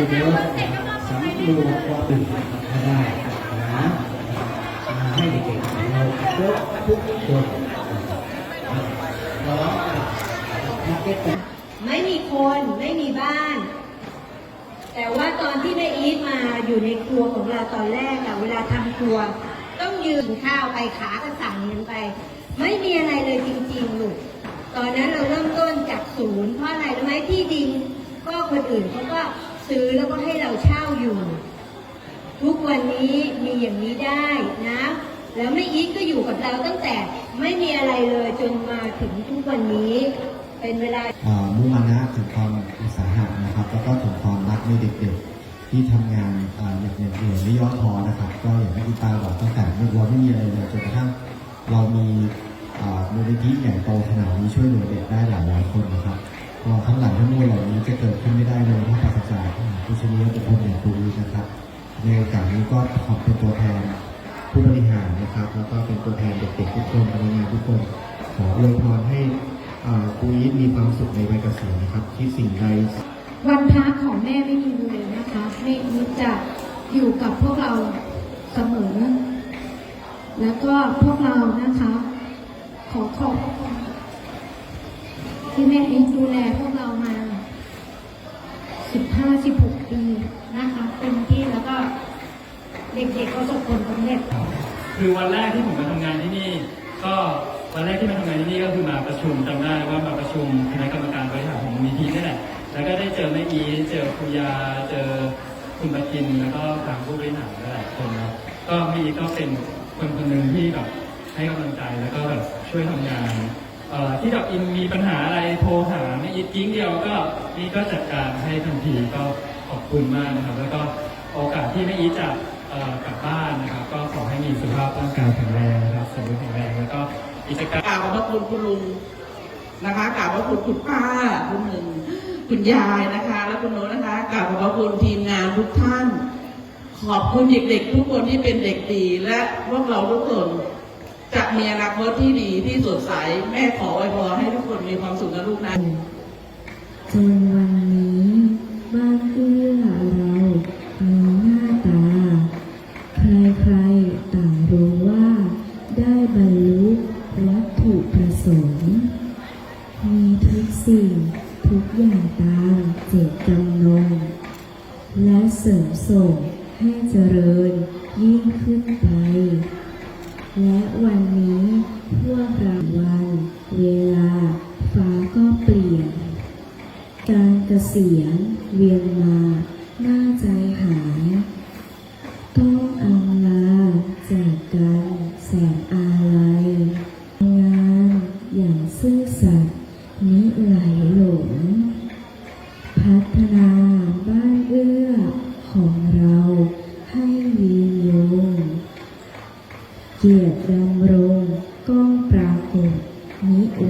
คุณเยอะสำรวจความตื่นก็ได้นะให้เด็กๆเราครบทุกคนร้องมาเก็ตแต่ไม่มีคนไม่มีบ้าน แต่ว่าตอนที่แม่อีทมาอยู่ในครัวของเราตอนแรกอะเวลาทำครัว ต้องยืนข้าวไปขาก็สั่งเงินไป ไม่มีอะไรเลยจริงๆลูกตอนนั้นเราเริ่มต้นจากศูนย์เพราะอะไรรู้ไหมที่ดินก็คนอื่นเขาก็ ซื้อแล้วก็ให้เราเช่าอยู่ ทุกวันนี้มีอย่างนี้ได้นะ แล้วแม่อีทก็อยู่กับเราตั้งแต่ไม่มีอะไรเลยจนมาถึงทุกวันนี้เป็นเวลามุ่งมั่นนะถึงความอุตสาหะนะครับ แล้วก็ถึงความรักในเด็กๆ ที่ทำงานอ่ออย่างเหนื่อยไม่ย่อท้อนะครับ ก็อย่างที่คุณตาบอกตั้งแต่เราไม่มีอะไรเลยจนกระทั่งเรามีอ่อมูลนิธิใหญ่โตขนาดนี้ช่วยเหลือเด็กได้หลายร้อยคนนะครับ ก็ทั้งหลายทั้งมวลเหล่านี้จะเกิดขึ้นไม่ได้เลยถ้าปราศจากผู้ชนียบุคคลอย่างครูอีทนะครับ ในโอกาสนี้ก็ขอบเป็นตัวแทนผู้บริหารนะครับ แล้วก็เป็นตัวแทนเด็กๆทุกคนพนักงานทุกคนขออวยพรให้ครูอีทมีความสุขในวัยเกษียณนะครับ ที่สิ่งใดวันพักของแม่ไม่มีเลยนะคะแม่อีทจะอยู่กับพวกเราเสมอ แล้วก็พวกเรานะคะ ขอขอบคุณ ที่แม่อีทดูแลพวกเรามา15-16ปีนะคะเต็มที่แล้วก็เด็กๆก็สมผลสำเร็จคือวันแรกที่ผมมาทำงานที่นี่ ก็วันแรกที่มาทำงานที่นี่ก็คือมาประชุมจำได้ว่ามาประชุมคณะกรรมการบริหารของมูลนิธินี่แหละแล้วก็ได้เจอแม่อีเจอครูยาเจอคุณประกินแล้วก็ทางผู้บริหารหลายคนนะก็แม่อีก็เป็นคนคนหนึ่งที่แบบให้กำลังใจแล้วก็แบบช่วยทำงาน ที่ดอกอินมีปัญหาอะไรโทรหาแม่อีทกิ้งเดียวก็นี่ก็จัดการให้ทันทีก็ขอบคุณมากนะครับ แล้วก็โอกาสที่แม่อีทจะกลับบ้านนะครับ ก็ขอให้มีสุขภาพร่างกายแข็งแรงนะครับสมบูรณ์แข็งแรงแล้วก็กิจกรรมกราบขอบคุณคุณลุงนะคะกราบขอบคุณคุณป้าคุณหนึ่งคุณยายนะคะ และคุณโน้ตนะคะกราบขอบคุณทีมงานทุกท่าน ขอบคุณเด็กๆ ทุกคนที่เป็นเด็กดีและพวกเราทุกคน จะมีอนาคตที่ดีที่สดใส แม่ขอไว้พรให้ทุกคนมีความสุขนะลูกนะจนวันนี้บ้านเอื้อเรามีหน้าตา ใครๆต่างรู้ว่าได้บรรลุวัตถุประสงค์มีทุกสิ่งทุกอย่างตามเจตจำนง และเสริมส่งให้เจริญยิ่งขึ้นไป และวันนี้พวกเราวันเวลา ฟ้าก็เปลี่ยน การเกษียณเวียนมาหน้าใจหาย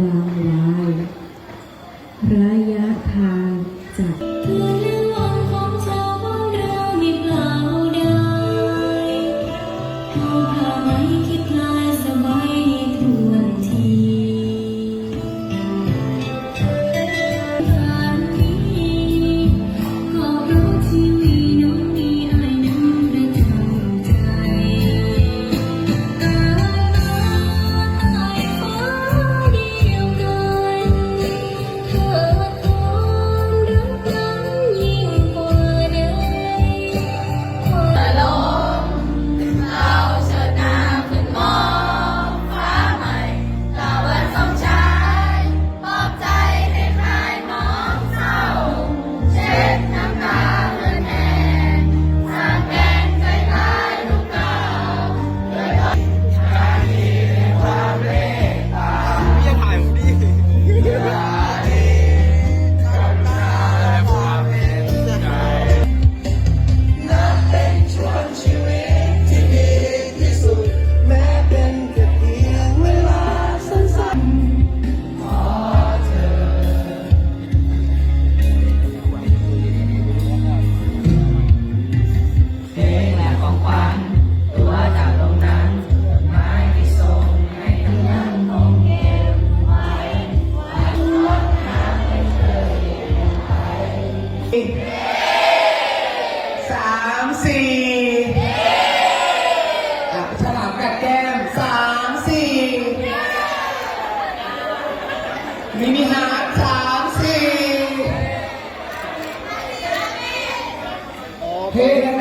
มิ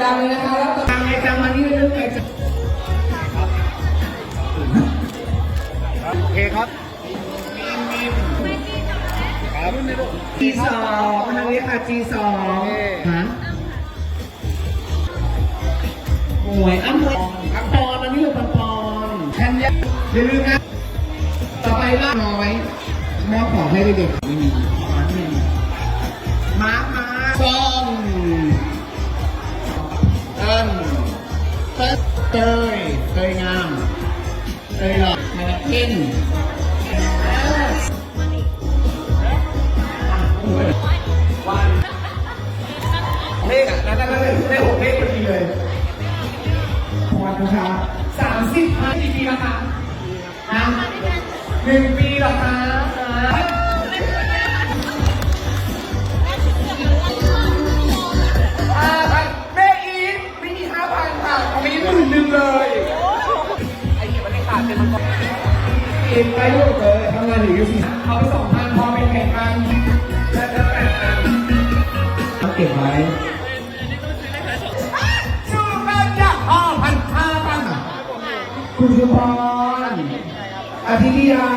ดังเลยนะคะแล้วดังไงจังมานี่เรื่องไงจังโอเคครับครับจีสองทางนี้ค่ะจีสองฮะหวยอ้ำหวยอังปอนอันนี้เลยปอนปอนแทนยาอย่าลืมนะ ต่อไปล่าน้อยมอบของให้เด็กๆไม่มี เตยเตยเตยงามเตยหลอดแมลพินวันเลขอะนั่นนั่นนั่นเลขหกเลขพอดีเลยพอนะครับสามสิบห้ากี่ปีแล้วคะนะหนึ่งปีเหรอคะ เลยไอ้เียมันได้ขาดเป็นมันไปลูกเลยทำงานอยู่ยูซีเขาสองพันพอเป็นแข่งกันแล้วจะแปดพันเก็บไว้ชูกันจะห้าพันห้าพันคุณสุพรอภิธิยา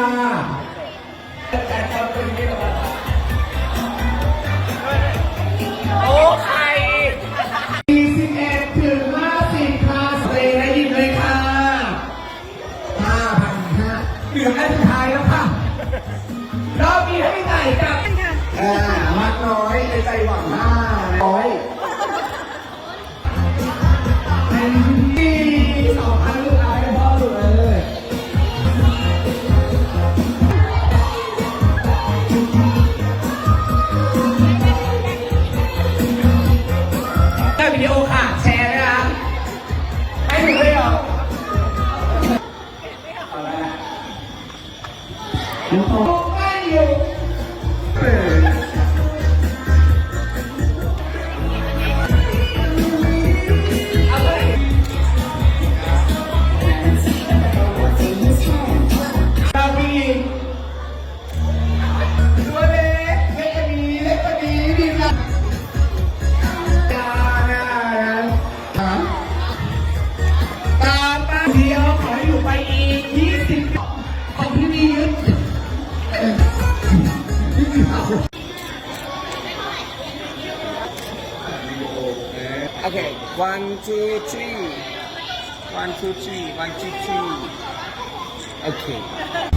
one, two, three. One, two, three. One, two, three. Okay.